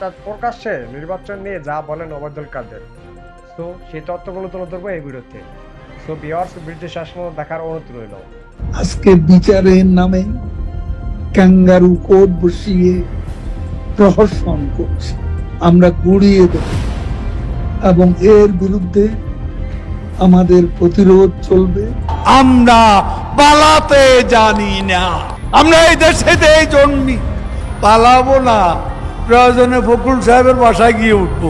তা প্রকাশ্যে নির্বাচন নিয়ে যা বলেন ওবায়দুল কাদের। তো সেই তথ্যগুলো তুলে ধরবো এই ভিডিওতে। সো বিয়ার্স ব্রিটিশ শাসন দেখার অনুরোধ রইল। আজকে বিচারের নামে ক্যাঙ্গারু কোর্ট বসিয়ে প্রহসন করছে। আমরা গুড়িয়ে দেব। এবং এর বিরুদ্ধে আমাদের প্রতিরোধ চলবে। আমরা পালাতে জানি না। আমরা এই দেশেতে জন্মি পালাবো না। প্রয়োজনে ফখরুল সাহেবের বাসায় গিয়ে উঠব।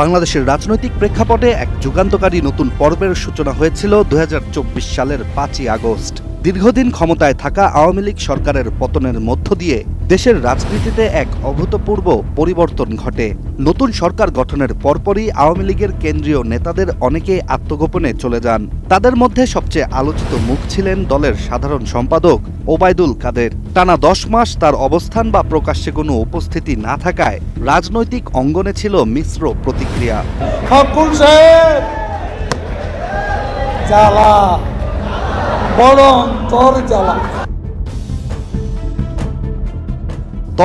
বাংলাদেশের রাজনৈতিক প্রেক্ষাপটে এক যুগান্তকারী নতুন পর্বের সূচনা হয়েছিল দু হাজার চব্বিশ সালের পাঁচই আগস্ট। দীর্ঘদিন ক্ষমতায় থাকা আওয়ামী লীগ সরকারের পতনের মধ্য দিয়ে দেশের রাজনীতিতে এক অভূতপূর্ব পরিবর্তন ঘটে। নতুন সরকার গঠনের পরপরই আওয়ামী লীগের কেন্দ্রীয় নেতাদের অনেকে আত্মগোপনে চলে যান। তাদের মধ্যে সবচেয়ে আলোচিত মুখ ছিলেন দলের সাধারণ সম্পাদক ওবায়দুল কাদের। টানা দশ মাস তার অবস্থান বা প্রকাশ্যে কোনো উপস্থিতি না থাকায় রাজনৈতিক অঙ্গনে ছিল মিশ্র প্রতিক্রিয়া। জ্বালা। বড় জ্বালা।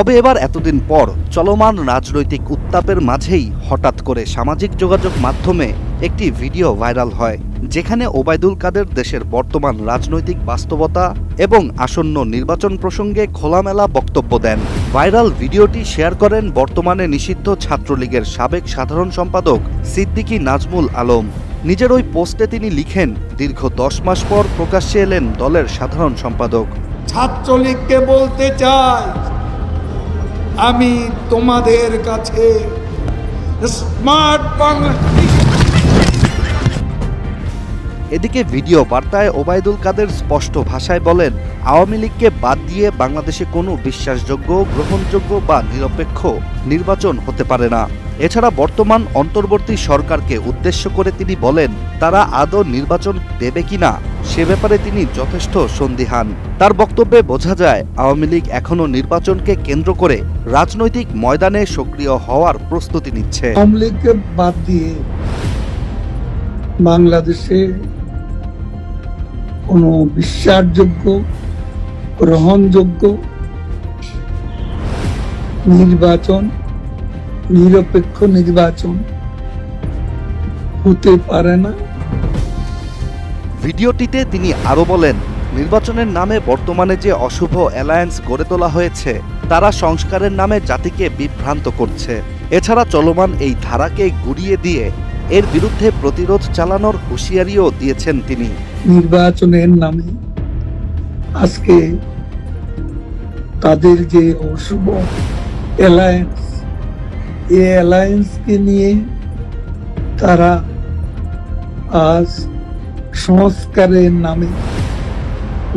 তবে এবার এতদিন পর চলমান রাজনৈতিক উত্তাপের মাঝেই হঠাৎ করে সামাজিক যোগাযোগ মাধ্যমে একটি ভিডিও ভাইরাল হয়, যেখানে ওবায়দুল কাদের দেশের বর্তমান রাজনৈতিক বাস্তবতা এবং আসন্ন নির্বাচন প্রসঙ্গে খোলামেলা বক্তব্য দেন। ভাইরাল ভিডিওটি শেয়ার করেন বর্তমানে নিষিদ্ধ ছাত্রলীগের সাবেক সাধারণ সম্পাদক সিদ্দিকী নাজমুল আলম। নিজের ওই পোস্টে তিনি লিখেন, দীর্ঘ দশ মাস পর প্রকাশ্যে এলেন দলের সাধারণ সম্পাদক। ছাত্রলীগকে বলতে চাই আমি তোমাদের কাছে স্মার্ট বাংলা এদিকে ভিডিও বার্তায় ওবায়দুল কাদের স্পষ্ট ভাষায় বলেন, আওয়ামী লীগকে বাদ দিয়ে বাংলাদেশে কোনো বিশ্বাসযোগ্য, গ্রহণযোগ্য বা নিরপেক্ষ নির্বাচন হতে পারে না। এছাড়া বর্তমান অন্তর্বর্তী সরকারকে উদ্দেশ্য করে তিনি বলেন, তারা আদৌ নির্বাচন দেবে কিনা সে ব্যাপারে তিনি যথেষ্ট সন্দিহান। তার বক্তব্যে বোঝা যায়, আওয়ামী লীগ এখনও নির্বাচনকে কেন্দ্র করে রাজনৈতিক ময়দানে সক্রিয় হওয়ার প্রস্তুতি নিচ্ছে। আওয়ামী লীগকে বাদ দিয়ে বাংলাদেশে কোনো বিশ্বাসযোগ্য, গ্রহণযোগ্য, নির্বাচন, নিরপেক্ষ নির্বাচন হতে পারে না। ভিডিওটিতে তিনি আরও বলেন, নির্বাচনের নামে বর্তমানে যে অশুভ অ্যালায়েন্স গড়ে তোলা হয়েছে, তারা সংস্কারের নামে জাতিকে বিভ্রান্ত করছে। এছাড়া চলমান এই ধারাকে গুড়িয়ে দিয়ে এর বিরুদ্ধে প্রতিরোধ চালানোর হুঁশিয়ারিও দিয়েছেন তিনি। নির্বাচনের নামে আজকে তাদের যে অশুভ অ্যালায়েন্স এই অ্যালায়েন্সকে নিয়ে তারা আজ সংস্কারের নামে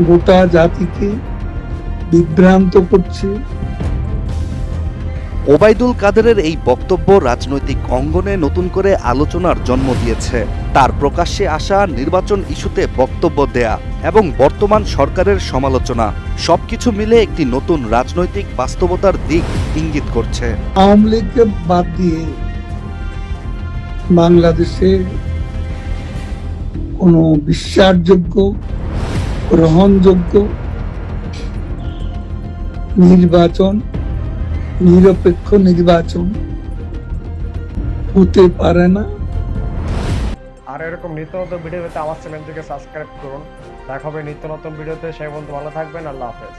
গোটা জাতিকে বিভ্রান্ত করছে। ওবায়দুল কাদেরের এই বক্তব্য রাজনৈতিক অঙ্গনে নতুন করে আলোচনার জন্ম দিয়েছে। তার প্রকাশ্যে আসা নির্বাচন ইস্যুতে বক্তব্য দেয়া এবং বর্তমান সরকারের সমালোচনা সবকিছু মিলে একটি নতুন রাজনৈতিক বাস্তবতার দিক ইঙ্গিত করছে। আওয়ামী লীগকে বাদ দিয়ে বাংলাদেশে কোনো বিশ্বাসযোগ্য, গ্রহণযোগ্য নির্বাচন নিরপেক্ষ নির্বাচন হতে পারে না। আর এরকম নিত্য নতুন ভিডিও পেতে আমার চ্যানেলটিকে সাবস্ক্রাইব করুন। দেখা হবে নিত্য নতুন ভিডিওতে। সেই বন্ধু ভালো থাকবেন। আল্লাহ হাফেজ।